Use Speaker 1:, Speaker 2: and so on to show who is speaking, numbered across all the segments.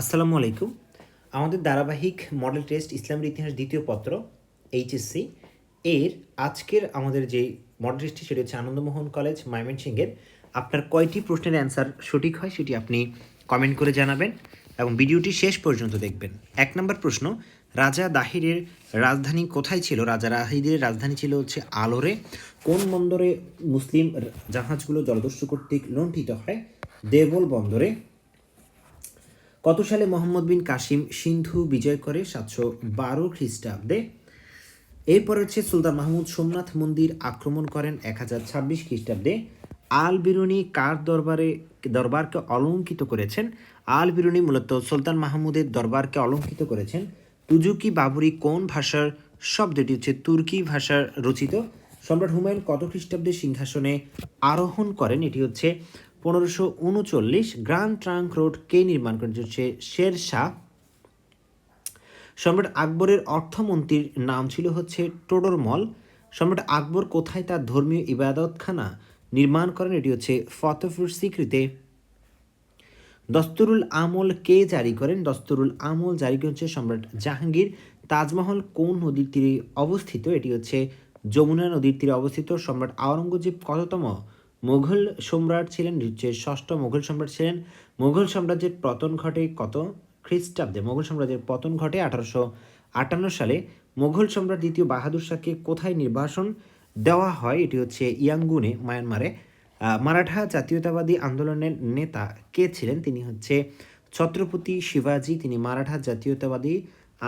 Speaker 1: আসসালামু আলাইকুম। আমাদের ধারাবাহিক মডেল টেস্ট ইসলামের ইতিহাস দ্বিতীয় পত্র এইচএসসি এর আজকের আমাদের যে মডেল টেস্টটি, সেটি হচ্ছে আনন্দমোহন কলেজ, ময়মনসিংহের। আপনার কয়টি প্রশ্নের অ্যান্সার সঠিক হয়, সেটি আপনি কমেন্ট করে জানাবেন এবং ভিডিওটি শেষ পর্যন্ত দেখবেন। এক নম্বর প্রশ্ন, রাজা দাহিরের রাজধানী কোথায় ছিল? রাজা দাহিরের রাজধানী ছিল হচ্ছে আলোরে। কোন বন্দরে মুসলিম জাহাজগুলো জলদস্যু কর্তৃক লুণ্ঠিত হয়? দেবল বন্দরে কত সালে মোহাম্মদ বিন কাসিম সিন্ধু বিজয় করে? সাতশো বারো খ্রিস্টাব্দে। এরপর হচ্ছে সুলতান মাহমুদ সোমনাথ মন্দির আক্রমণ করেন এক হাজার ছাব্বিশ খ্রিস্টাব্দে। আল বিরুনি কার দরবারে, দরবারকে অলঙ্কিত করেছেন? আল বিরুনি মূলত সুলতান মাহমুদের দরবারকে অলঙ্কিত করেছেন। তুজুকি বাবরি কোন ভাষার শব্দটি হচ্ছে তুর্কি ভাষার রচিত? সম্রাট হুমায়ুন কত খ্রিস্টাব্দে সিংহাসনে আরোহণ করেন? এটি হচ্ছে পনেরোশো উনচল্লিশ গ্র্যান্ড ট্রাঙ্ক রোড কে নির্মাণ করেন হচ্ছে শের শাহ। সম্রাট আকবরের অর্থমন্ত্রীর নাম ছিল হচ্ছে টোডরমল সম্রাট আকবর কোথায় তার ধর্মীয় ইবাদতখানা নির্মাণ করেন এটি হচ্ছে ফতেপুর সিকৃতে। দস্তরুল আমল কে জারি করেন? দস্তরুল আমল জারি করেছে সম্রাট জাহাঙ্গীর। তাজমহল কোন নদীর তীরে অবস্থিত? এটি হচ্ছে যমুনা নদীর তীরে অবস্থিত। সম্রাট আওরঙ্গজেব কততম মুঘল সম্রাট ছিলেন, হচ্ছে ষষ্ঠ মুঘল সম্রাট ছিলেন। মুঘল সাম্রাজ্যের পতন ঘটে কত? খ্রিস্টাব্দে। মুঘল সাম্রাজ্যের পতন ঘটে আঠারোশো আটান্ন সালে। মুঘল সম্রাট দ্বিতীয় বাহাদুর শাহকে কোথায় নির্বাসন দেওয়া হয়? এটি হচ্ছে ইয়াঙ্গুনে, মায়ানমারে। মারাঠা জাতীয়তাবাদী আন্দোলনের নেতা কে ছিলেন? তিনি হচ্ছে ছত্রপতি শিবাজি। তিনি মারাঠা জাতীয়তাবাদী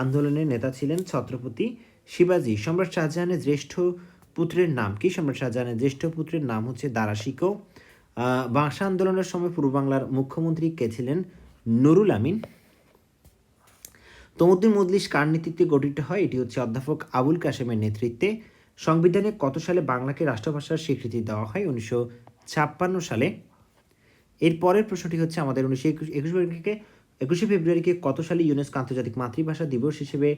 Speaker 1: আন্দোলনের নেতা ছিলেন ছত্রপতি শিবাজি। সম্রাট শাহজাহানের জ্যেষ্ঠ পুত্রের নাম কি? সম্রাট শাহজাহানের জ্যেষ্ঠ পুত্রের নাম হচ্ছে দারাশিকো। ভাষা আন্দোলনের সময় পূর্ব বাংলার মুখ্যমন্ত্রী কে ছিলেন? নুরুল আমিন। তমুদ্দিন মজলিস কার নেতৃত্বে গঠিত হয়? এটি হচ্ছে অধ্যাপক আবুল কাশেমের নেতৃত্বে। সংবিধানে কত সালে বাংলাকে রাষ্ট্রভাষার স্বীকৃতি দেওয়া হয়? উনিশশো ছাপ্পান্ন সালে। এর পরের প্রশ্নটি হচ্ছে আমাদের উনিশশো একুশ একুশ ফেব্রুয়ারিকে, একুশে ফেব্রুয়ারিকে কত সালে ইউনেস্কো আন্তর্জাতিক মাতৃভাষা দিবস হিসেবে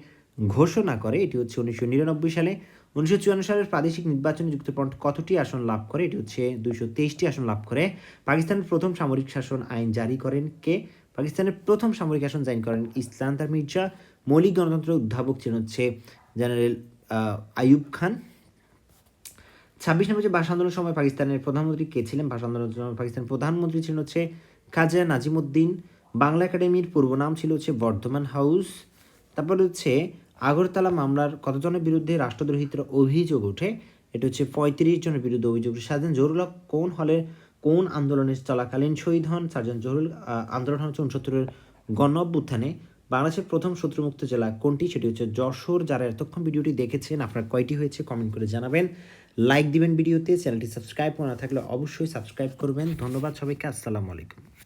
Speaker 1: ঘোষণা করে? এটি হচ্ছে উনিশশো নিরানব্বই সালে। উনিশশো চুয়ান্ন সালের প্রাদেশিক নির্বাচনে যুক্তফ্রন্ট কতটি আসন লাভ করে? এটি হচ্ছে দুইশো তেইশটি আসন লাভ করে। পাকিস্তানের প্রথম সামরিক শাসন আইন জারি করেন কে? পাকিস্তানের প্রথম সামরিক শাসন জারি করেন ইসলান্তার মির্জা। মৌলিক গণতন্ত্রের উদ্ভাবক ছিলেন হচ্ছে জেনারেল আইয়ুব খান। ছাব্বিশ নম্বর ভাষা আন্দোলনের সময় পাকিস্তানের প্রধানমন্ত্রী কে ছিলেন? ভাষা আন্দোলনের সময় পাকিস্তানের প্রধানমন্ত্রী ছিলেন হচ্ছে খাজা নাজিমুদ্দিন। বাংলা একাডেমির পূর্ব নাম ছিল হচ্ছে বর্ধমান হাউস। তারপর হচ্ছে আগরতলা মামলার কতজনের বিরুদ্ধে রাষ্ট্রদ্রোহিতার অভিযোগ ওঠে? এটা হচ্ছে পঁয়ত্রিশ জনের বিরুদ্ধে অভিযোগ ওঠে। সার্জেন্ট জহুরুল কোন হলে কোন আন্দোলনের চলাকালীন শহীদ হন? সার্জন জহুরুল আন্দোলন হচ্ছে উনসত্তরের গণ বাংলাদেশের প্রথম শত্রুমুক্ত জেলা কোনটি? সেটি হচ্ছে যশোর। যারা এতক্ষণ ভিডিওটি দেখেছেন, আপনার কয়টি হয়েছে কমেন্ট করে জানাবেন। লাইক দিবেন ভিডিওতে। চ্যানেলটি সাবস্ক্রাইব করা না থাকলে অবশ্যই সাবস্ক্রাইব করবেন। ধন্যবাদ সবাইকে। আসসালামু আলাইকুম।